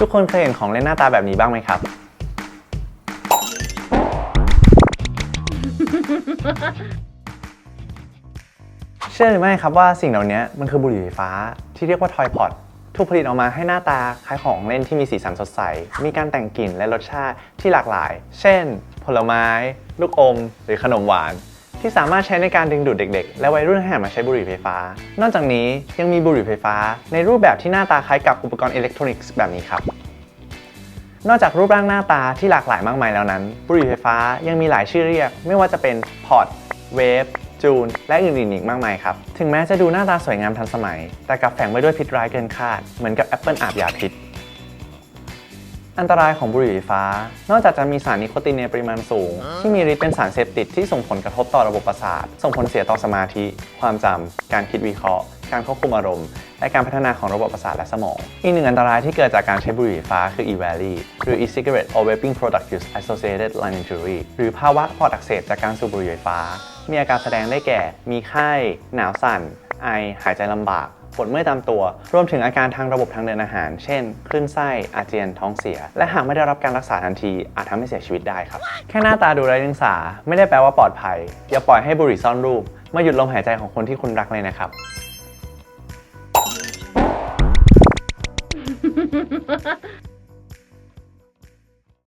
ทุกคนเคยเห็นของเล่นหน้าตาแบบนี้บ้างไหมครับ เชื่อหรือไม่ครับว่าสิ่งเหล่านี้มันคือบุหรี่ไฟฟ้าที่เรียกว่าทอยพอตถูกผลิตออกมาให้หน้าตาคล้ายของเล่นที่มีสีสันสดใส มีการแต่งกลิ่นและรสชาติที่หลากหลาย เช่น ผลไม้ ลูกอม หรือขนมหวาน ที่สามารถใช้ในการดึงดูดเด็กๆ และวัยรุ่นให้หันมาใช้บุหรี่ไฟฟ้า นอกจากนี้ยังมีบุหรี่ไฟฟ้า ในรูปแบบที่หน้าตาคล้ายกับอุปกรณ์อิเล็กทรอนิกส์แบบนี้ครับ นอกจากรูปร่างหน้าตาที่หลากหลายมากมายแล้วนั้น บุหรี่ไฟฟ้ายังมีหลายชื่อเรียก ไม่ว่าจะเป็นพอตเวฟจูน และอื่นๆอีกมากมายครับ ถึงแม้จะดูหน้าตาสวยงามทันสมัย แต่กลับแฝงไว้ด้วยพิษร้ายเกินคาด เหมือนกับแอปเปิลอาบยาพิษ อันตรายของบุหรี่ไฟฟ้า นอกจากจะมีสารนิโคตินในปริมาณสูง ที่มีฤทธิ์เป็นสารเสพติดที่ส่งผลกระทบต่อระบบประสาท ส่งผลเสียต่อสมาธิ ความจำการคิดวิเคราะห์ การควบคุมอารมณ์ และการพัฒนาของระบบประสาทและสมอง อีกหนึ่งอันตรายที่เกิดจากการใช้บุหรี่ไฟฟ้าคือ e-valley หรือ e-cigarette or vaping product use associated lung injury หรือภาวะปอดอักเสบจากการสูบบุหรี่ไฟฟ้า มีอาการแสดงได้แก่ มีไข้ หนาวสั่น ไอ หายใจลำบาก ปวดเมื่อยตามตัว รวมถึงอาการทางระบบทางเดินอาหาร เช่น คลื่นไส้ อาเจียน ท้องเสีย และหากไม่ได้รับการรักษาทันที อาจทำให้เสียชีวิตได้ครับ แค่หน้าตาดูไร้เดียงสา ไม่ได้แปลว่าปลอดภัย อย่าปล่อยให้บุหรี่ซ่อนรูป มาหยุดลมหายใจของคนที่คุณรักเลยนะครับ